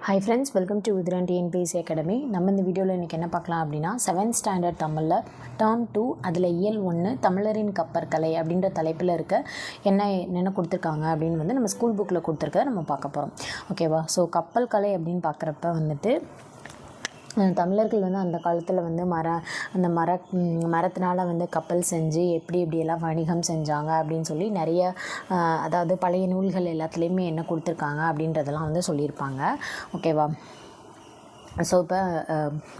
Hi friends welcome to Uthiran TNPSC academy நம்ம இந்த வீடியோவில் இன்றைக்கி என்ன பார்க்கலாம் அப்படின்னா செவன்த் ஸ்டாண்டர்ட் தமிழில் டேர்ம் டூ அதில் இயல் ஒன்று தமிழரின் கப்பற்கலை அப்படின்ற தலைப்பில் இருக்க என்ன என்னென்ன கொடுத்துருக்காங்க அப்படின்னு வந்து நம்ம ஸ்கூல் புக்கில் கொடுத்துருக்க நம்ம பார்க்க போகிறோம் ஓகேவா ஸோ கப்பல் கலை அப்படின்னு பார்க்குறப்ப வந்துட்டு தமிழர்கள் வந்து அந்த காலத்தில் வந்து மர அந்த மர மரத்தினால் மரத்தினால வந்து கப்பல் செஞ்சு எப்படி எப்படியெல்லாம் வணிகம் செஞ்சாங்க அப்படின்னு சொல்லி நிறைய அதாவது பழைய நூல்கள் எல்லாத்துலேயுமே என்ன கொடுத்துருக்காங்க அப்படின்றதெல்லாம் வந்து சொல்லியிருப்பாங்க. ஓகேவா? ஸோ இப்போ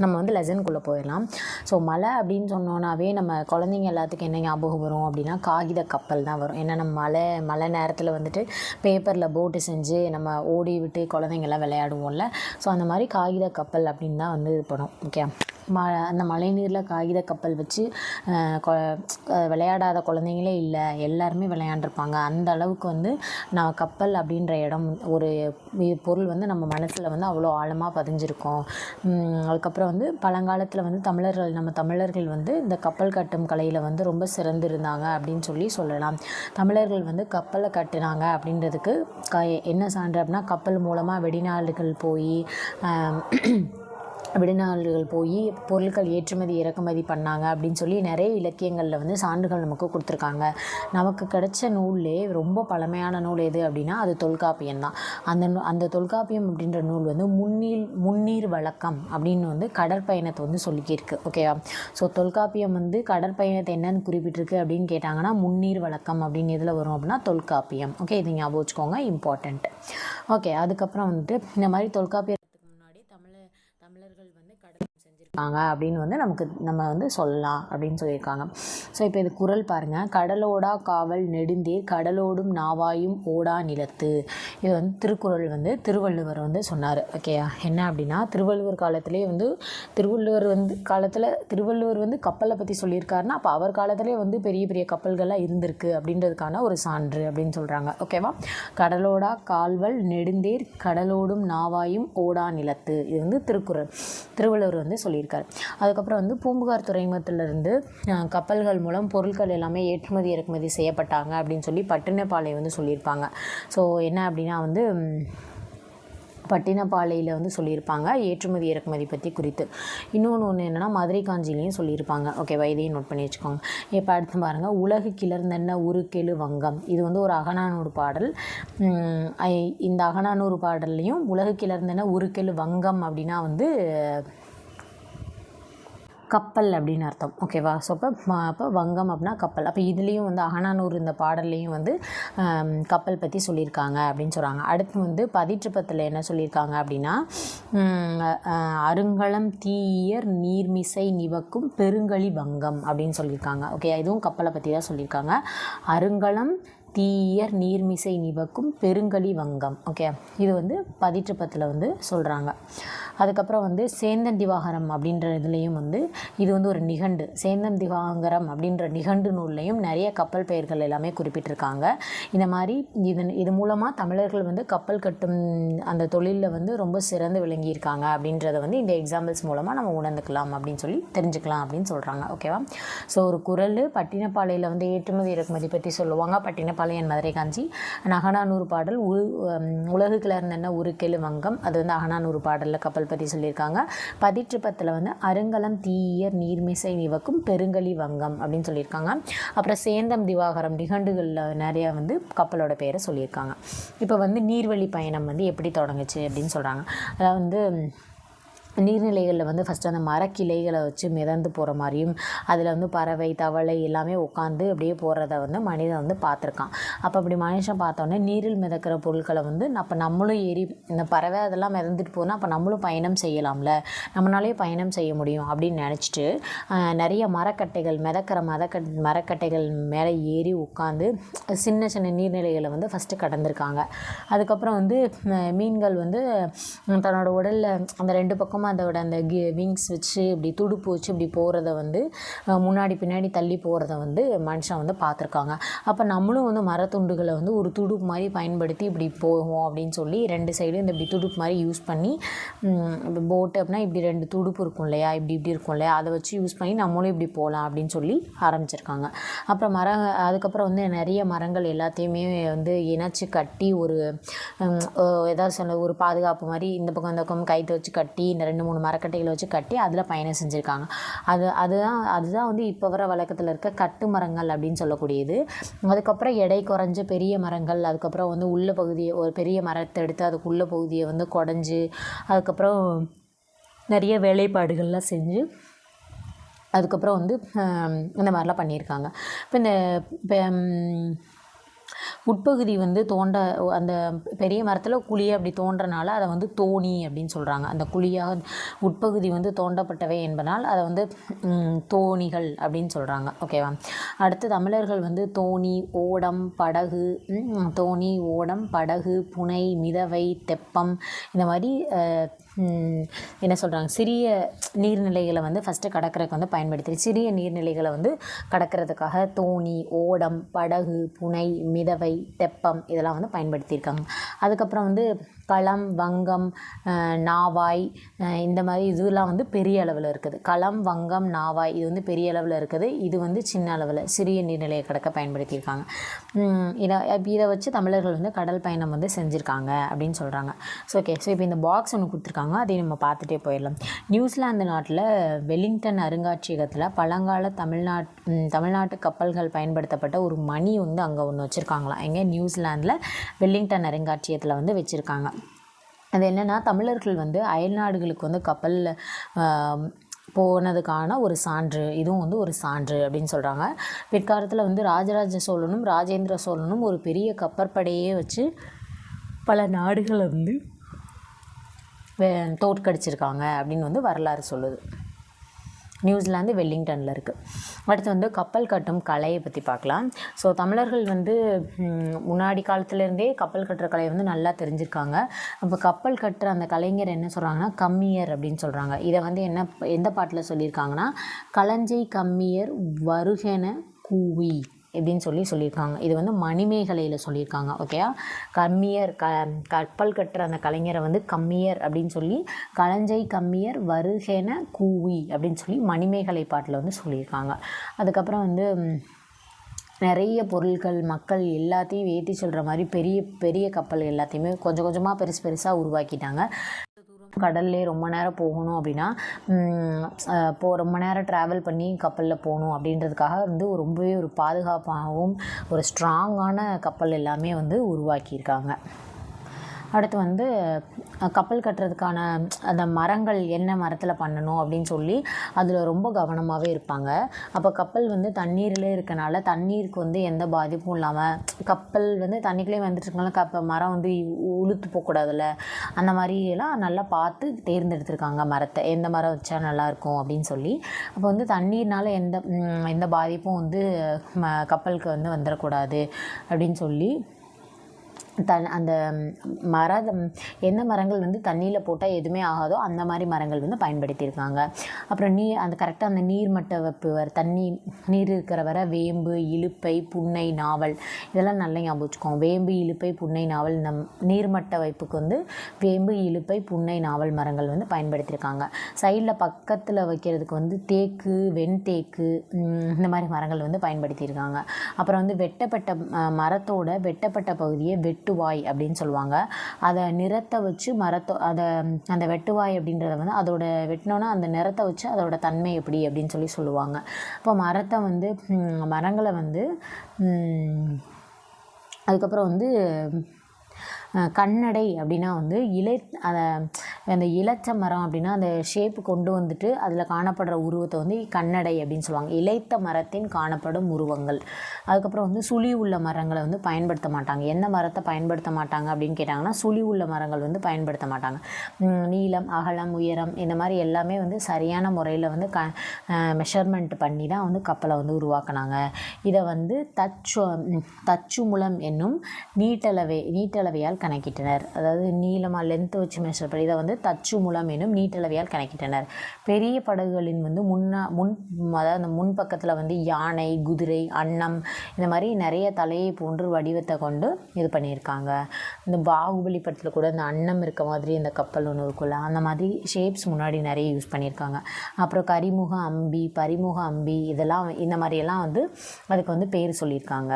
நம்ம வந்து லெசனுக்குள்ளே போயிடலாம். ஸோ மலை அப்படின்னு சொன்னோன்னாவே நம்ம குழந்தைங்க எல்லாத்துக்கும் என்ன ஞாபகம் வரும் அப்படின்னா காகித கப்பல் தான் வரும். ஏன்னா நம்ம மழை மழை நேரத்தில் வந்துட்டு பேப்பரில் போட்டு செஞ்சு நம்ம ஓடி விட்டு குழந்தைங்கள்லாம் விளையாடுவோம்ல. ஸோ அந்த மாதிரி காகித கப்பல் அப்படின்னு தான் வந்து இது பண்ணும் ஓகே ம அந்த மழைநீரில் காகித கப்பல் வச்சு கொ- விளையாடாத குழந்தைங்களே இல்லை. எல்லாருமே விளையாண்டுருப்பாங்க. அந்த அளவுக்கு வந்து நான் கப்பல் அப்படின்ற இடம் ஒரு பொருள் வந்து நம்ம மனசில் வந்து அவ்வளோ ஆழமாக பதிஞ்சிருக்கும். அதுக்கப்புறம் வந்து பழங்காலத்தில் வந்து தமிழர்கள் நம்ம தமிழர்கள் வந்து இந்த கப்பல் கட்டும் கலையில் வந்து ரொம்ப சிறந்திருந்தாங்க அப்படின்னு சொல்லி சொல்லலாம். தமிழர்கள் வந்து கப்பலை கட்டுனாங்க அப்படின்றதுக்கு க என்ன சான்று அப்படின்னா கப்பல் மூலமாக வெளிநாடுகள் போய் வெளிநாடுகள் போய் பொருட்கள் ஏற்றுமதி இறக்குமதி பண்ணாங்க அப்படின்னு சொல்லி நிறைய இலக்கியங்களில் வந்து சான்றுகள் நமக்கு கொடுத்துருக்காங்க. நமக்கு கிடைச்ச நூல்லே ரொம்ப பழமையான நூல் எது அப்படின்னா அது தொல்காப்பியம் தான். அந்த நூ- அந்த தொல்காப்பியம் அப்படின்ற நூல் வந்து முன்னீர் முன்னீர் வழக்கம் அப்படின்னு வந்து கடற்பயணத்தை வந்து சொல்லிக்கிருக்கு. ஓகேவா ஸோ தொல்காப்பியம் வந்து கடற்பயணத்தை என்னன்னு குறிப்பிட்டிருக்கு அப்படின்னு கேட்டாங்கன்னா முன்னீர் வழக்கம் அப்படின்னு இதில் வரும் அப்படின்னா தொல்காப்பியம். ஓகே இது ஞாபகம் வச்சுக்கோங்க இம்பார்ட்டண்ட் ஓகே அதுக்கப்புறம் வந்துட்டு இந்த மாதிரி தொல்காப்பியத்துக்கு முன்னாடி தமிழ தமிழர்கள் வந்து கடல் செஞ்சுருக்காங்க. அப்படின்னு வந்து நமக்கு நம்ம வந்து சொல்லலாம் அப்படின்னு சொல்லியிருக்காங்க. ஸோ இப்போ இது குறள் பாருங்கள் கடலோடா காவல் நெடுந்தேர் கடலோடும் நாவாயும் ஓடா நிலத்து. இது வந்து திருக்குறள் வந்து திருவள்ளுவர் வந்து சொன்னார். ஓகேயா என்ன அப்படின்னா திருவள்ளுவர் காலத்திலே வந்து திருவள்ளுவர் வந்து காலத்தில் திருவள்ளுவர் வந்து கப்பலை பற்றி சொல்லியிருக்காருன்னா அப்போ அவர் காலத்திலே வந்து பெரிய பெரிய கப்பல்கள்லாம் இருந்திருக்கு அப்படின்றதுக்கான ஒரு சான்று அப்படின்னு சொல்கிறாங்க ஓகேவா கடலோடா கால்வல் நெடுந்தேர் கடலோடும் நாவாயும் ஓடா நிலத்து. இது வந்து திருக்குறள். திருவள்ளுவர் வந்து சொல்லியிருக்கார். அதுக்கப்புறம் வந்து பூம்புகார் துறைமுகத்திலிருந்து கப்பல்கள் மூலம் பொருட்கள் எல்லாமே ஏற்றுமதி இறக்குமதி செய்யப்பட்டாங்க அப்படின்னு சொல்லி பட்டினப்பாளையம் வந்து சொல்லியிருப்பாங்க. ஸோ என்ன அப்படின்னா வந்து பட்டினப்பாலையில் வந்து சொல்லியிருப்பாங்க. ஏற்றுமதி இறக்குமதி பற்றி குறித்து. இன்னொன்று ஒன்று என்னென்னா மதுரை காஞ்சிலையும் சொல்லியிருப்பாங்க. ஓகேவா இதையும் நோட் பண்ணி வச்சுக்கோங்க. இப்போ அடுத்து பாருங்கள் உலகு கிளர்ந்தென்ன உருக்கெழு வங்கம்? இது வந்து ஒரு அகநானூறு பாடல். இந்த அகநானூறு பாடல்லையும் உலகு கிளர்ந்தென்ன உருக்கெழு வங்கம் அப்படின்னா வந்து கப்பல் அப்படின்னு அர்த்தம். ஓகேவா ஸோ அப்போ அப்போ வங்கம் அப்படின்னா கப்பல். அப்போ இதுலேயும் வந்து அகனானூர் இந்த பாடல்லையும் வந்து கப்பல் பற்றி சொல்லியிருக்காங்க அப்படின்னு சொல்கிறாங்க அடுத்து வந்து பதிற்றுப்பத்தில் என்ன சொல்லியிருக்காங்க அப்படின்னா அருங்கலம் தீயர் நீர்மிசை நிவக்கும் பெருங்கலி வங்கம் அப்படின்னு சொல்லியிருக்காங்க. ஓகே இதுவும் கப்பலை பற்றி தான் சொல்லியிருக்காங்க. அருங்கலம் தீயர் நீர்மிசை நிவக்கும் பெருங்கலி வங்கம். ஓகே இது வந்து பதிற்றுப்பத்தில் வந்து சொல்கிறாங்க அதுக்கப்புறம் வந்து சேந்தன் திவாகரம் அப்படின்ற இதுலேயும் வந்து இது வந்து ஒரு நிகண்டு. சேந்தன் திவாகரம் அப்படின்ற நிகண்டு நூல்லையும் நிறைய கப்பல் பெயர்கள் எல்லாமே குறிப்பிட்டிருக்காங்க. இந்த மாதிரி இது இது மூலமாக தமிழர்கள் வந்து கப்பல் கட்டும் அந்த தொழிலில் வந்து ரொம்ப சிறந்து விளங்கியிருக்காங்க அப்படின்றத வந்து இந்த எக்ஸாம்பிள்ஸ் மூலமாக நம்ம உணர்ந்துக்கலாம் அப்படின்னு சொல்லி தெரிஞ்சுக்கலாம் அப்படின்னு சொல்கிறாங்க ஓகேவா ஸோ ஒரு குரல் பட்டினப்பாளையில் வந்து ஏற்றுமதி இறக்குமதி பற்றி சொல்லுவாங்க. பட்டினப்பாளையன் மதுரை காஞ்சி அகநானூறு பாடல் உ உலகு கிளர்ந்தென்ன உருக்கெழு வங்கம். அது வந்து அகநானூறு பாடலில் கப்பல் பற்றி சொல்லியிருக்காங்க. பதிற்றுப்பத்தில் வந்து அருங்கலம் தீயர் நீர்மிசை நிவக்கும் பெருங்கலி வங்கம் அப்படின்னு சொல்லியிருக்காங்க. அப்புறம் சேந்தம் திவாகரம் நிகண்டுகளில் நிறையா வந்து கப்பலோட பேரை சொல்லியிருக்காங்க. இப்போ வந்து நீர்வழி பயணம் வந்து எப்படி தொடங்குச்சு அப்படின்னு சொல்கிறாங்க அதாவது வந்து நீர்நிலைகளில் வந்து ஃபஸ்ட்டு அந்த மரக்கிளைகளை வச்சு மிதந்து போகிற மாதிரியும் அதில் வந்து பறவை தவளை எல்லாமே உட்காந்து அப்படியே போகிறத வந்து மனிதன் வந்து பார்த்துருக்கான். அப்போ அப்படி மனுஷன் பார்த்தோன்னே நீரில் மிதக்கிற பொருட்களை வந்து அப்போ நம்மளும் ஏறி இந்த பறவை அதெல்லாம் மிதந்துட்டு போனால் அப்போ நம்மளும் பயணம் செய்யலாம்ல. நம்மளாலே பயணம் செய்ய முடியும் அப்படின்னு நினச்சிட்டு நிறைய மரக்கட்டைகள் மிதக்கிற மரக்கட் மரக்கட்டைகள் மேலே ஏறி உட்காந்து சின்ன சின்ன நீர்நிலைகளை வந்து ஃபஸ்ட்டு கடந்திருக்காங்க. அதுக்கப்புறம் வந்து மீன்கள் வந்து தன்னோட உடலில் அந்த ரெண்டு பக்கமாக அதோட அந்த கி விங்ஸ் வச்சு இப்படி துடுப்பு வச்சு இப்படி போகிறத வந்து முன்னாடி பின்னாடி தள்ளி போகிறத வந்து மனுஷன் வந்து பார்த்துருக்காங்க. அப்போ நம்மளும் வந்து மரத்துண்டுகளை வந்து ஒரு துடுப்பு மாதிரி பயன்படுத்தி இப்படி போவோம் அப்படின்னு சொல்லி ரெண்டு சைடும் இந்த இப்படி துடுப்பு மாதிரி யூஸ் பண்ணி போட்டு அப்படின்னா இப்படி ரெண்டு துடுப்பு இருக்கும் இல்லையா? இப்படி இப்படி இருக்கும் இல்லையா? அதை வச்சு யூஸ் பண்ணி நம்மளும் இப்படி போகலாம் அப்படின்னு சொல்லி ஆரம்பிச்சிருக்காங்க. அப்புறம் மர அதுக்கப்புறம் வந்து நிறைய மரங்கள் எல்லாத்தையுமே வந்து இணைச்சி கட்டி ஒரு ஏதாவது சொல்ல ஒரு பாதுகாப்பு மாதிரி இந்த பக்கம் இந்த பக்கம் கைத்து வச்சு கட்டி இந்த ரெண்டு மூணு மரக்கட்டைகளை வச்சு கட்டி அதில் பயணம் செஞ்சுருக்காங்க. அது அதுதான் அதுதான் வந்து இப்போ வர வழக்கத்தில் இருக்க கட்டு மரங்கள் அப்படின்னு சொல்லக்கூடியது. அதுக்கப்புறம் எடை குறைஞ்ச பெரிய மரங்கள் அதுக்கப்புறம் வந்து உள்ள பகுதியை ஒரு பெரிய மரத்தை எடுத்து அதுக்குள்ள பகுதியை வந்து குடஞ்சி அதுக்கப்புறம் நிறைய வேலைப்பாடுகள்லாம் செஞ்சு அதுக்கப்புறம் வந்து இந்த மாதிரிலாம் பண்ணியிருக்காங்க. இப்போ இந்த இப்போ உட்பகுதி வந்து தோண்ட அந்த பெரிய மரத்தில் குழியை அப்படி தோன்றனால அதை வந்து தோணி அப்படின்னு சொல்கிறாங்க அந்த குழியாக உட்பகுதி வந்து தோண்டப்பட்டவை என்பதால் அதை வந்து தோணிகள் அப்படின்னு சொல்கிறாங்க ஓகேவா அடுத்து தமிழர்கள் வந்து தோணி ஓடம் படகு தோணி ஓடம் படகு புனை மிதவை தெப்பம் இந்த மாதிரி என்ன சொல்கிறாங்க சிறிய நீர்நிலைகளை வந்து ஃபஸ்ட்டு கடற்கரைக்கு வந்து பயன்படுத்தி சிறிய நீர்நிலைகளை வந்து கடக்கிறதுக்காக தோணி ஓடம் படகு புனை மிதவை தெப்பம் இதெல்லாம் வந்து பயன்படுத்தியிருக்காங்க. அதுக்கப்புறம் வந்து களம் வங்கம் நாவாய் இந்த மாதிரி இதெல்லாம் வந்து பெரிய அளவில் இருக்குது. களம் வங்கம் நாவாய் இது வந்து பெரிய அளவில் இருக்குது. இது வந்து சின்ன அளவில் சிறிய நீர்நிலையை கடக்க பயன்படுத்தியிருக்காங்க. இதை இதை வச்சு தமிழர்கள் வந்து கடல் பயணம் வந்து செஞ்சுருக்காங்க அப்படின்னு சொல்கிறாங்க ஸோ ஓகே ஸோ இப்போ இந்த பாக்ஸ் ஒன்று கொடுத்துருக்காங்க. அதையும் நம்ம பார்த்துட்டே போயிடலாம். நியூசிலாந்து நாட்டில் வெலிங்டன் அருங்காட்சியகத்தில் பழங்கால தமிழ்நாட் தமிழ்நாட்டு கப்பல்கள் பயன்படுத்தப்பட்ட ஒரு மணி வந்து அங்கே ஒன்று வச்சுருக்காங்களாம். எங்கே நியூசிலாந்தில் வெல்லிங்டன் அருங்காட்சியகத்தில் வந்து வச்சுருக்காங்க. அது என்னென்னா தமிழர்கள் வந்து அயல்நாடுகளுக்கு வந்து கப்பலில் போனதுக்கான ஒரு சான்று இதுவும் வந்து ஒரு சான்று அப்படின்னு சொல்கிறாங்க பிற்காலத்தில் வந்து ராஜராஜ சோழனும் ராஜேந்திர சோழனும் ஒரு பெரிய கப்பற்படையே வச்சு பல நாடுகளை வந்து தோற்கடிச்சிருக்காங்க அப்படின்னு வந்து வரலாறு சொல்லுது. நியூசிலாந்து வெல்லிங்டனில் இருக்குது அடுத்து வந்து கப்பல் கட்டும் கலையை பற்றி பார்க்கலாம். ஸோ தமிழர்கள் வந்து முன்னாடி காலத்துலேருந்தே கப்பல் கட்டுற கலையை வந்து நல்லா தெரிஞ்சிருக்காங்க. அப்போ கப்பல் கட்டுற அந்த கலைஞர் என்ன சொல்கிறாங்கன்னா கம்மியர் அப்படின்னு சொல்கிறாங்க இதை வந்து என்ன எந்த பாட்டில் சொல்லியிருக்காங்கன்னா களஞ்சை கம்மியர் வருகென கூவி. எப்படின்னு சொல்லி சொல்லியிருக்காங்க. இது வந்து மணிமேகலையில் சொல்லியிருக்காங்க ஓகேயா கம்மியர் க கப்பல் கட்டுற அந்த கலைஞரை வந்து கம்மியர் அப்படின்னு சொல்லி களஞ்சை கம்மியர் வருகென கூவி அப்படின்னு சொல்லி மணிமேகலை பாட்டில் வந்து சொல்லியிருக்காங்க. அதுக்கப்புறம் வந்து நிறைய பொருட்கள் மக்கள் எல்லாத்தையும் ஏற்றி சொல்கிற மாதிரி பெரிய பெரிய கப்பல் எல்லாத்தையுமே கொஞ்சம் கொஞ்சமாக பெருசு பெருசாக உருவாக்கிட்டாங்க. கடல்லே ரொம்ப நேரம் போகணும் அப்படின்னா இப்போ ரொம்ப நேரம் ட்ராவல் பண்ணி கப்பலில் போகணும் அப்படின்றதுக்காக வந்து ரொம்பவே ஒரு பாதுகாப்பாகவும் ஒரு ஸ்ட்ராங்கான கப்பல் எல்லாமே வந்து உருவாக்கியிருக்காங்க. அடுத்து வந்து கப்பல் கட்டுறதுக்கான அந்த மரங்கள் என்ன மரத்தில் பண்ணணும் அப்படின்னு சொல்லி அதில் ரொம்ப கவனமாகவே இருப்பாங்க. அப்போ கப்பல் வந்து தண்ணீரில் இருக்கனால தண்ணீருக்கு வந்து எந்த பாதிப்பும் இல்லாமல் கப்பல் வந்து தண்ணிக்குள்ளே வந்துட்டு இருக்கனால கப்ப மரம் வந்து உளுத்து போகக்கூடாதுல்ல அந்த மாதிரியெல்லாம் நல்லா பார்த்து தேர்ந்தெடுத்திருக்காங்க மரத்தை. எந்த மரம் வச்சா நல்லாயிருக்கும் அப்படின்னு சொல்லி. அப்போ வந்து தண்ணீர்னால எந்த எந்த பாதிப்பும் வந்து ம கப்பலுக்கு வந்து வந்துடக்கூடாது அப்படின்னு சொல்லி தன் அந்த மர எந்த மரங்கள் வந்து தண்ணியில் போட்டால் எதுவுமே ஆகாதோ அந்த மாதிரி மரங்கள் வந்து பயன்படுத்தியிருக்காங்க. அப்புறம் நீர் அந்த கரெக்டாக அந்த நீர்மட்ட வெப்பு வர தண்ணி நீர் இருக்கிற வர வேம்பு இலுப்பை புன்னை நாவல் இதெல்லாம் நல்லா ஞாபகம் வச்சுக்கோம் வேம்பு இழுப்பை புன்னை நாவல் நம் நீர்மட்ட வைப்புக்கு வந்து வேம்பு இழுப்பை புன்னை நாவல் மரங்கள் வந்து பயன்படுத்தியிருக்காங்க. சைடில் பக்கத்தில் வைக்கிறதுக்கு வந்து தேக்கு வெண்தேக்கு இந்த மாதிரி மரங்கள் வந்து பயன்படுத்தியிருக்காங்க. அப்புறம் வந்து வெட்டப்பட்ட மரத்தோட வெட்டப்பட்ட பகுதியை வெட்டுவாய் அப்படின்னு சொல்லுவாங்க. அதை நிறத்தை வச்சு மரத்தை அதை அந்த வெட்டுவாய் அப்படின்றத வந்து அதோட வெட்டினோன்னா அந்த நிறத்தை வச்சு அதோட தன்மை எப்படி அப்படின்னு சொல்லி சொல்லுவாங்க. இப்போ மரத்தை வந்து மரங்களை வந்து அதுக்கப்புறம் வந்து கண்ணடை அப்படின்னா வந்து இலை அதை அந்த இலச்ச மரம் அப்படின்னா அந்த ஷேப்பு கொண்டு வந்துட்டு அதில் காணப்படுற உருவத்தை வந்து கண்ணடை அப்படின்னு சொல்லுவாங்க. இலைத்த மரத்தின் காணப்படும் உருவங்கள். அதுக்கப்புறம் வந்து சுழி உள்ள மரங்களை வந்து பயன்படுத்த மாட்டாங்க. என்ன மரத்தை பயன்படுத்த மாட்டாங்க அப்படின்னு கேட்டாங்கன்னா சுழி உள்ள மரங்கள் வந்து பயன்படுத்த மாட்டாங்க. நீளம் அகலம் உயரம் இந்த மாதிரி எல்லாமே வந்து சரியான முறையில் வந்து க மெஷர்மெண்ட் பண்ணி தான் வந்து கப்பலை வந்து உருவாக்குனாங்க. இதை வந்து தச்சு தச்சு முலம் என்னும் நீட்டளவை நீட்டளவையால் கணக்கிட்டனர். அதாவது நீளமாக லென்த்து வச்சு மெஷர் பண்ணி இதை வந்து தச்சு மூலம் எனும் நீட்டளவையால் கணக்கிட்டனர். பெரிய படகுகளின் வந்து முன்னா முன் அதாவது அந்த முன் பக்கத்தில் வந்து யானை குதிரை அன்னம் இந்த மாதிரி நிறைய தலையை போன்று வடிவத்தை கொண்டு இது பண்ணியிருக்காங்க. இந்த பாகுபலி படத்தில் கூட இந்த அன்னம் இருக்க மாதிரி இந்த கப்பல் ஒன்று இருக்குல்ல அந்த மாதிரி ஷேப்ஸ் முன்னாடி நிறைய யூஸ் பண்ணியிருக்காங்க. அப்புறம் கரிமுக அம்பி பரிமுக அம்பி இதெல்லாம் இந்த மாதிரியெல்லாம் வந்து அதுக்கு வந்து பேர் சொல்லியிருக்காங்க.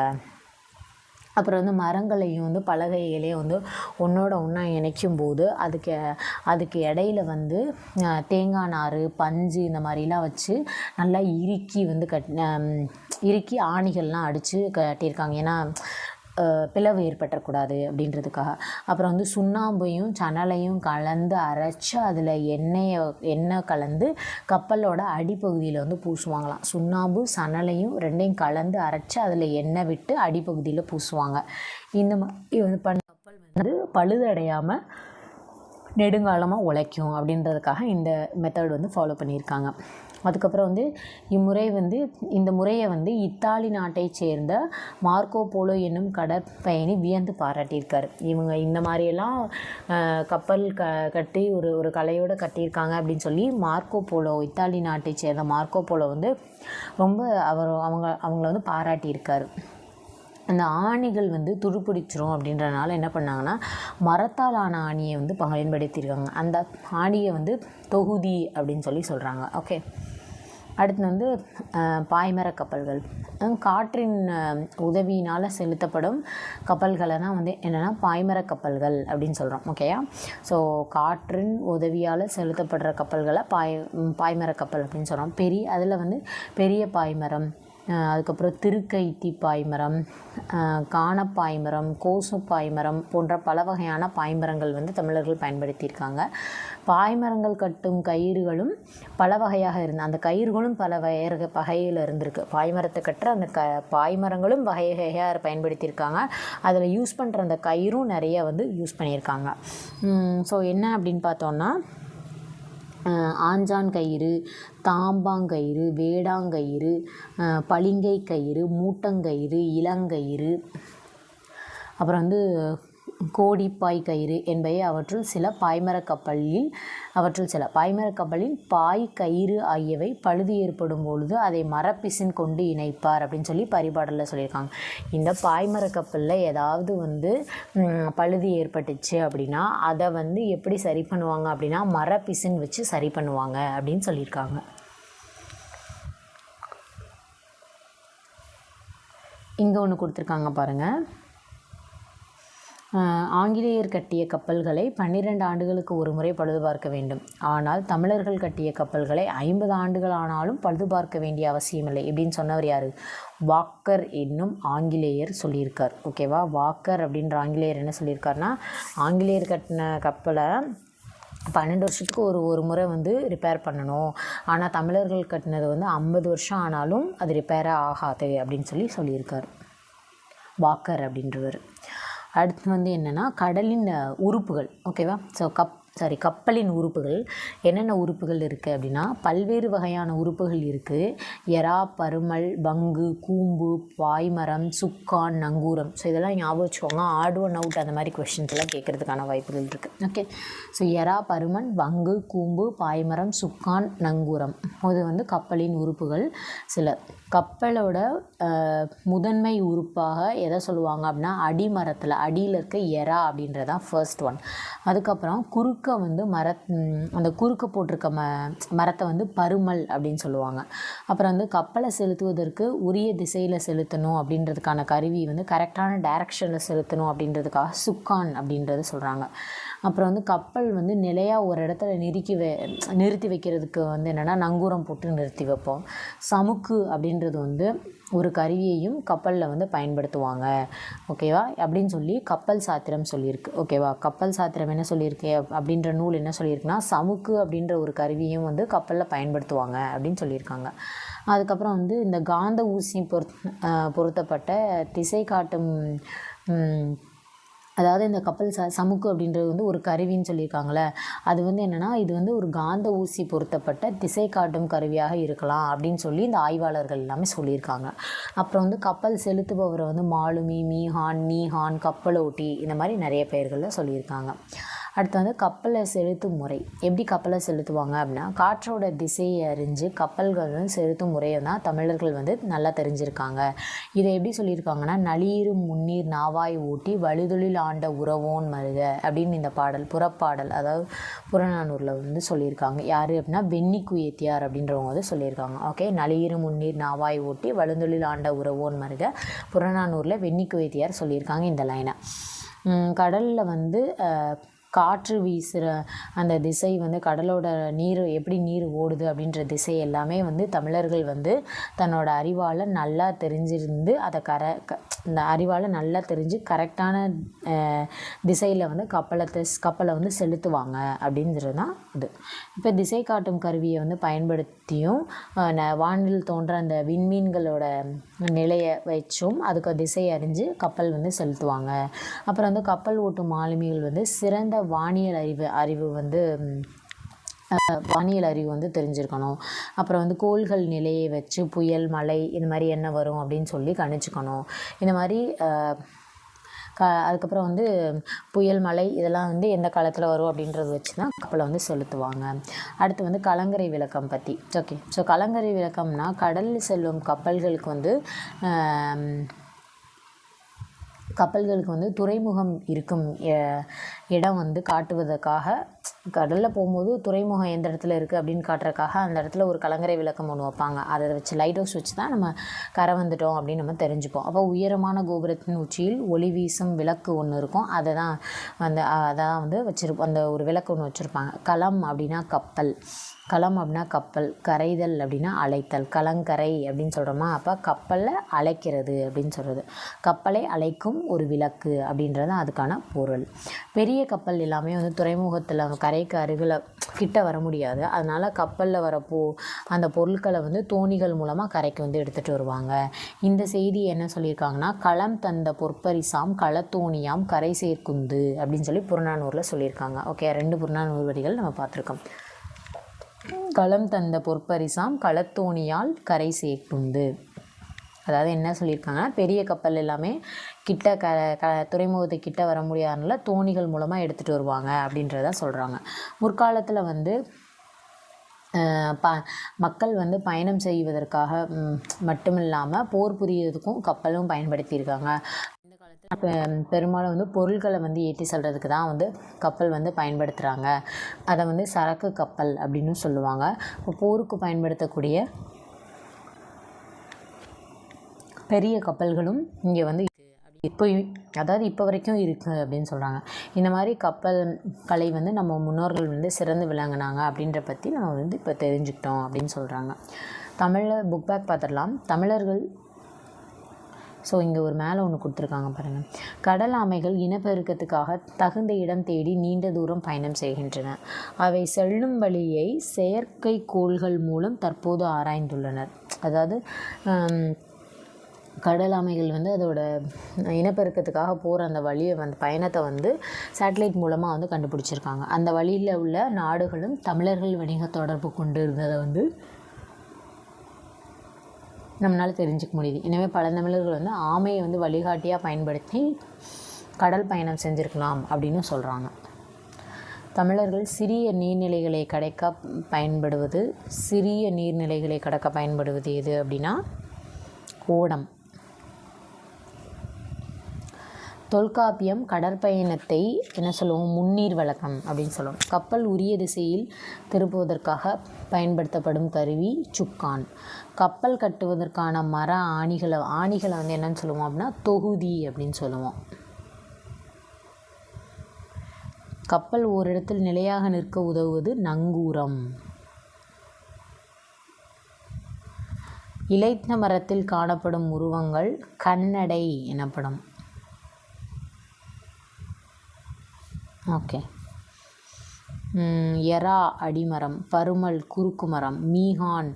அப்புறம் வந்து மரங்களையும் வந்து பலகைகளையும் வந்து ஒன்றோட ஒன்றா இணைக்கும் போது அதுக்கு அதுக்கு இடையில வந்து தேங்காய் நார் பஞ்சு இந்த மாதிரிலாம் வச்சு நல்லா இறுக்கி வந்து கட் இறுக்கி ஆணிகள்லாம் அடித்து கட்டியிருக்காங்க. ஏன்னா பிளவு ஏற்பட்டக்கூடாது அப்படின்றதுக்காக. அப்புறம் வந்து சுண்ணாம்பையும் சணலையும் கலந்து அரைச்சி அதில் எண்ணெயை எண்ணெய் கலந்து கப்பலோட அடிப்பகுதியில் வந்து பூசுவாங்களாம். சுண்ணாம்பு சணலையும் ரெண்டையும் கலந்து அரைச்சி அதில் எண்ணெய் விட்டு அடிப்பகுதியில் பூசுவாங்க. இந்த மாதிரி வந்து பண்ண கப்பல் வந்து பழுதடையாமல் நெடுங்காலமாக உழைக்கும் அப்படின்றதுக்காக இந்த மெத்தட் வந்து ஃபாலோ பண்ணியிருக்காங்க. அதுக்கப்புறம் வந்து இம்முறை வந்து இந்த முறையை வந்து இத்தாலி நாட்டைச் சேர்ந்த மார்க்கோ போலோ என்னும் கடற்பயணி வியந்து பாராட்டியிருக்கார். இவங்க இந்த மாதிரியெல்லாம் கப்பல் க கட்டி ஒரு ஒரு கலையோடு கட்டியிருக்காங்க அப்படின்னு சொல்லி மார்க்கோ போலோ இத்தாலி நாட்டைச் சேர்ந்த மார்க்கோ போலோ வந்து ரொம்ப அவர் அவங்க அவங்கள வந்து பாராட்டியிருக்கார். அந்த ஆணிகள் வந்து துருப்பிடிச்சிரும் அப்படின்றனால என்ன பண்ணாங்கன்னா மரத்தால் ஆன ஆணியை வந்து பயன்படுத்தியிருக்காங்க. அந்த ஆணியை வந்து தொகுதி அப்படின்னு சொல்லி சொல்கிறாங்க ஓகே. அடுத்து வந்து பாய்மரக் பாய்மர கப்பல்கள் காற்றின் உதவியினால் செலுத்தப்படும் கப்பல்களை தான் வந்து என்னென்னா பாய்மர கப்பல்கள் அப்படின்னு சொல்கிறோம் ஓகேயா ஸோ காற்றின் உதவியால் செலுத்தப்படுற கப்பல்களை பாய் பாய்மர கப்பல் அப்படின்னு சொல்கிறோம் பெரிய அதில் வந்து பெரிய பாய்மரம் அதுக்கப்புறம் திருக்கைத்தி பாய்மரம் காணப்பாய்மரம் கோசு பாய்மரம் போன்ற பல வகையான பாய்மரங்கள் வந்து தமிழர்கள் பயன்படுத்தியிருக்காங்க. பாய்மரங்கள் கட்டும் கயிறுகளும் பல வகையாக இருந்த அந்த கயிறுகளும் பல வகைய வகையில் இருந்திருக்கு. பாய்மரத்தை கட்டுற அந்த க பாய்மரங்களும் வகை வகையாக பயன்படுத்தியிருக்காங்க. அதில் யூஸ் பண்ணுற அந்த கயிறும் நிறைய வந்து யூஸ் பண்ணியிருக்காங்க. ஸோ என்ன அப்படின்னு பார்த்தோன்னா ஆஞ்சான் கயிறு தாம்பாங்கயிறு வேடாங்கயிறு பளிங்கை கயிறு மூட்டங்கயிறு இளங்கயிறு அப்புறம் வந்து கோடிப்பாய் கயிறு என்பவை அவற்றுள் சில பாய்மரக் கப்பலில் அவற்றுள் சில பாய்மரக் கப்பலில் பாய் கயிறு ஆகியவை பழுது ஏற்படும் பொழுது அதை மரப்பிசின் கொண்டு இணைப்பார் அப்படின்னு சொல்லி பரிபாடலில் சொல்லியிருக்காங்க. இந்த பாய்மரக் கப்பலில் ஏதாவது வந்து பழுது ஏற்பட்டுச்சு அப்படின்னா அதை வந்து எப்படி சரி பண்ணுவாங்க அப்படின்னா மரப்பிசின் வச்சு சரி பண்ணுவாங்க அப்படின்னு சொல்லியிருக்காங்க. இங்கே ஒன்று கொடுத்துருக்காங்க பாருங்கள் ஆங்கிலேயர் கட்டிய கப்பல்களை பன்னிரண்டு ஆண்டுகளுக்கு ஒரு முறை பழுது பார்க்க வேண்டும். ஆனால் தமிழர்கள் கட்டிய கப்பல்களை ஐம்பது ஆண்டுகள் ஆனாலும் பழுது பார்க்க வேண்டிய அவசியமில்லை இப்படின்னு சொன்னவர் யார்? வாக்கர் என்னும் ஆங்கிலேயர் சொல்லியிருக்கார். ஓகேவா வாக்கர் அப்படின்ற ஆங்கிலேயர் என்ன சொல்லியிருக்காருன்னா ஆங்கிலேயர் கட்டின கப்பலை பன்னெண்டு வருஷத்துக்கு ஒரு ஒரு முறை வந்து ரிப்பேர் பண்ணணும். ஆனால் தமிழர்கள் கட்டினது வந்து ஐம்பது வருஷம் ஆனாலும் அது ரிப்பேராக ஆகாது அப்படின்னு சொல்லி சொல்லியிருக்கார். வாக்கர் அப்படின்றவர். அடுத்து வந்து என்னென்னா கடலின் உறுப்புகள். ஓகேவா ஸோ கப் சாரி கப்பலின் உறுப்புகள். என்னென்ன உறுப்புகள் இருக்குது அப்படின்னா பல்வேறு வகையான உறுப்புகள் இருக்குது எறா பருமல் பங்கு கூம்பு பாய்மரம் சுக்கான் நங்கூரம். ஸோ இதெல்லாம் ஞாபகம் வச்சுக்கோங்க. ஆட் ஒன் அவுட் அந்த மாதிரி கொஷின்ஸ் எல்லாம் கேட்குறதுக்கான வாய்ப்புகள் இருக்குது ஓகே ஸோ எறா பருமன் பங்கு கூம்பு பாய்மரம் சுக்கான் நங்கூரம். இது வந்து கப்பலின் உறுப்புகள் சில. கப்பலோட முதன்மை உறுப்பாக எதை சொல்லுவாங்க அப்படின்னா அடிமரத்தில் அடியில் இருக்க எறா அப்படின்றதான் ஃபர்ஸ்ட் ஒன் அதுக்கப்புறம் குறுக்கு வந்து மர அந்த குறுக்க போட்டிருக்க ம மரத்தை வந்து பருமல் அப்படின்னு சொல்லுவாங்க. அப்புறம் வந்து கப்பலை செலுத்துவதற்கு உரிய திசையில் செலுத்தணும் அப்படின்றதுக்கான கருவி வந்து கரெக்டான டைரக்ஷனில் செலுத்தணும் அப்படின்றதுக்காக சுக்கான் அப்படின்றத சொல்கிறாங்க அப்புறம் வந்து கப்பல் வந்து நிலையாக ஒரு இடத்துல நிறுக்கி வை நிறுத்தி வைக்கிறதுக்கு வந்து என்னென்னா நங்கூரம் போட்டு நிறுத்தி வைப்போம். சமுக்கு அப்படின்றது வந்து ஒரு கருவியையும் கப்பலில் வந்து பயன்படுத்துவாங்க. ஓகேவா? அப்படின்னு சொல்லி கப்பல் சாத்திரம் சொல்லியிருக்கு. ஓகேவா? கப்பல் சாத்திரம் என்ன சொல்லியிருக்கு? அப்படின்ற நூல் என்ன சொல்லியிருக்குன்னா சமுக்கு அப்படின்ற ஒரு கருவியும் வந்து கப்பலில் பயன்படுத்துவாங்க அப்படின்னு சொல்லியிருக்காங்க. அதுக்கப்புறம் வந்து இந்த காந்த ஊசி பொருத் பொருத்தப்பட்ட திசை காட்டும் அதாவது இந்த கப்பல் ச சமுக்கு அப்படின்றது வந்து ஒரு கருவின்னு சொல்லியிருக்காங்களே அது வந்து என்னென்னா இது வந்து ஒரு காந்த ஊசி பொருத்தப்பட்ட திசை காட்டும் கருவியாக இருக்கலாம் அப்படின்னு சொல்லி இந்த ஆய்வாளர்கள் எல்லாமே சொல்லியிருக்காங்க. அப்புறம் வந்து கப்பல் செலுத்துபவரை வந்து மாலுமி மீஹான் நீஹான் கப்பலோட்டி இந்த மாதிரி நிறைய பெயர்களில் சொல்லியிருக்காங்க. அடுத்து வந்து கப்பலை செலுத்தும் முறை. எப்படி கப்பலை செலுத்துவாங்க அப்படின்னா காற்றோட திசையை அறிஞ்சு கப்பல்கள் செலுத்தும் முறையை தான் தமிழர்கள் வந்து நல்லா தெரிஞ்சிருக்காங்க. இதை எப்படி சொல்லியிருக்காங்கன்னா நளிரும் முன்னீர் நாவாய் ஊட்டி வழுதொழில் ஆண்ட உறவோன் மருக அப்படின்னு இந்த பாடல் புறப்பாடல் அதாவது புறநானூரில் வந்து சொல்லியிருக்காங்க. யார் அப்படின்னா வெண்ணி குயத்தியார் அப்படின்றவங்க வந்து சொல்லியிருக்காங்க. ஓகே நளிரும் முன்னீர் நாவாய் ஊட்டி வழுதொழில் ஆண்ட உறவோன் மருக புறநானூரில் வெண்ணி குயத்தியார் சொல்லியிருக்காங்க இந்த லைனை. கடலில் வந்து காற்று வீசுகிற அந்த திசை வந்து கடலோட நீர் எப்படி நீர் ஓடுது அப்படின்ற திசை எல்லாமே வந்து தமிழர்கள் வந்து தன்னோட அறிவால் நல்லா தெரிஞ்சிருந்து அதை கர க இந்த அறிவால் நல்லா தெரிஞ்சு கரெக்டான திசையில் வந்து கப்பலை கப்பலை வந்து செலுத்துவாங்க அப்படின்றது தான் இது. இப்போ திசை காட்டும் கருவியை வந்து பயன்படுத்தியும் ந- வானில் தோன்ற அந்த விண்மீன்களோட நிலையை வச்சும் அதுக்கு திசை அறிஞ்சு கப்பல் வந்து செலுத்துவாங்க. அப்புறம் வந்து கப்பல் ஓட்டும் மாலுமிகள் வந்து சிறந்த வானியல் அறிவு அறிவு வந்து வானியல் அறிவு வந்து தெரிஞ்சிருக்கணும். அப்புறம் வந்து கோள்கள் நிலையை வச்சு புயல் மழை இந்த மாதிரி என்ன வரும் அப்படின்னு சொல்லி கணிச்சுக்கணும். இந்த மாதிரி க அதுக்கப்புறம் வந்து புயல் மழை இதெல்லாம் வந்து எந்த காலத்தில் வரும் அப்படின்றத வச்சு தான் கப்பலை வந்து செலுத்துவாங்க. அடுத்து வந்து கலங்கரை விளக்கம் பற்றி ஓகே ஸோ கலங்கரை விளக்கம்னா கடலில் செல்லும் கப்பல்களுக்கு வந்து கப்பல்களுக்கு வந்து துறைமுகம் இருக்கும் எ- இடம் வந்து காட்டுவதற்காக கடலில் போகும்போது துறைமுகம் எந்த இடத்துல இருக்குது அப்படின்னு காட்டுறதுக்காக அந்த இடத்துல ஒரு கலங்கரை விளக்கம் ஒன்று வைப்பாங்க. அதை வச்சு லைட் ஹவுஸ் வச்சு தான் நம்ம கரை வந்துட்டோம் அப்படின்னு நம்ம தெரிஞ்சுப்போம். அப்போ உயரமான கோபுரத்தின் உச்சியில் ஒளி வீசும் விளக்கு ஒன்று இருக்கும். அதை தான் அந்த அதான் வந்து வச்சிருப்போம் அந்த ஒரு விளக்கு ஒன்று வச்சுருப்பாங்க. களம் அப்படின்னா கப்பல். களம் அப்படின்னா கப்பல் கரைதல் அப்படின்னா அழைத்தல் கலங்கரை அப்படின்னு சொல்கிறோமா அப்போ கப்பலில் அழைக்கிறது அப்படின்னு சொல்கிறது கப்பலை அழைக்கும் ஒரு விளக்கு அப்படின்றது அதுக்கான பொருள். பெரிய கப்பல் எல்லாமே வந்து துறைமுகத்தில் கரைக்கு அருகில் கிட்ட வர முடியாது. அதனால் கப்பலில் வர போ அந்த பொருட்களை வந்து தோணிகள் மூலமாக கரைக்கு வந்து எடுத்துகிட்டு வருவாங்க. இந்த செய்தி என்ன சொல்லியிருக்காங்கன்னா களம் தந்த பொற்பரிசாம் களத்தோணியாம் கரை சேர்க்குந்து அப்படின்னு சொல்லி புறநானூரில் சொல்லியிருக்காங்க. ஓகே ரெண்டு புறநானூறு வரிகள் நம்ம பார்த்துருக்கோம். களம் தந்த பொற்பரிசாம் களத்தோணியால் கரை சேர்க்குந்து அதாவது என்ன சொல்லியிருக்காங்கன்னா பெரிய கப்பல் எல்லாமே கிட்ட க க துறைமுகத்து கிட்ட வர முடியாதனால தோணிகள் மூலமாக எடுத்துகிட்டு வருவாங்க அப்படின்றத சொல்கிறாங்க முற்காலத்தில் வந்து ப மக்கள் வந்து பயணம் செய்வதற்காக மட்டும் இல்லாமல் போர் புரியறதுக்கும் கப்பலும் பயன்படுத்தியிருக்காங்க. இந்த பெ- பெரும்பாலும் வந்து பொருட்களை வந்து ஏற்றி செல்றதுக்கு தான் வந்து கப்பல் வந்து பயன்படுத்துகிறாங்க அதை வந்து சரக்கு கப்பல் அப்படின்னு சொல்லுவாங்க. இப்போ போருக்கு பயன்படுத்தக்கூடிய பெரிய கப்பல்களும் இங்கே வந்து இப்போ அதாவது இப்போ வரைக்கும் இருக்குது அப்படின்னு சொல்கிறாங்க இந்த மாதிரி கப்பல் கலை வந்து நம்ம முன்னோர்கள் வந்து சிறந்து விளங்கினாங்க அப்படின்ற பற்றி நம்ம வந்து இப்போ தெரிஞ்சுக்கிட்டோம் அப்படின்னு சொல்கிறாங்க தமிழில் புக் பேக் பார்த்துடலாம். தமிழர்கள் ஸோ இங்கே ஒரு மேலே ஒன்று கொடுத்துருக்காங்க பாருங்கள் கடல் ஆமைகள் இனப்பெருக்கத்துக்காக தகுந்த இடம் தேடி நீண்ட தூரம் பயணம் செய்கின்றன. அவை செல்லும் வழியை செயற்கைக்கோள்கள் மூலம் தற்போது ஆராய்ந்துள்ளனர். அதாவது கடல் ஆமைகள் வந்து அதோட இனப்பெருக்கத்துக்காக போகிற அந்த வழியை வந்து பயணத்தை வந்து சேட்டலைட் மூலமாக வந்து கண்டுபிடிச்சிருக்காங்க. அந்த வழியில் உள்ள நாடுகளும் தமிழர்கள் வணிக தொடர்பு கொண்டு இருந்ததை வந்து நம்மளால் தெரிஞ்சுக்க முடியுது. எனவே பழந்தமிழர்கள் தமிழர்கள் வந்து ஆமையை வந்து வழிகாட்டியாக பயன்படுத்தி கடல் பயணம் செஞ்சுருக்கலாம் அப்படின்னு சொல்கிறாங்க தமிழர்கள் சிறிய நீர்நிலைகளை கடக்க பயன்படுவது சிறிய நீர்நிலைகளை கடக்க பயன்படுவது எது அப்படின்னா ஓடம். தொல்காப்பியம் கடற்பயணத்தை என்ன சொல்லுவோம்? முன்னீர் வழக்கம் அப்படின்னு சொல்லுவோம். கப்பல் உரிய திசையில் திருப்புவதற்காக பயன்படுத்தப்படும் கருவி சுக்கான். கப்பல் கட்டுவதற்கான மர ஆணிகளை ஆணிகளை வந்து என்னன்னு சொல்லுவோம் அப்படின்னா தொகுதி அப்படின்னு சொல்லுவோம். கப்பல் ஓரிடத்தில் நிலையாக நிற்க உதவுவது நங்கூரம். இலைத்த மரத்தில் காணப்படும் உருவங்கள் கண்ணடை எனப்படும். ஓகே. எறா அடிமரம் பருமல் குறுக்கு மரம் மீகான்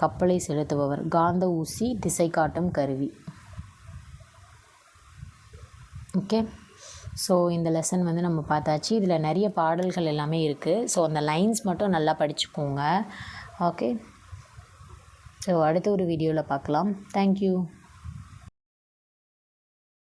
கப்பலை செலுத்துபவர் காந்த ஊசி திசை காட்டும் கருவி. ஓகே. ஸோ இந்த லெசன் வந்து நம்ம பார்த்தாச்சு. இதில் நிறைய பாடல்கள் எல்லாமே இருக்குது ஸோ அந்த லைன்ஸ் மட்டும் நல்லா படிச்சுக்கோங்க. ஓகே. ஸோ அடுத்த ஒரு வீடியோவில் பார்க்கலாம். தேங்க்யூ.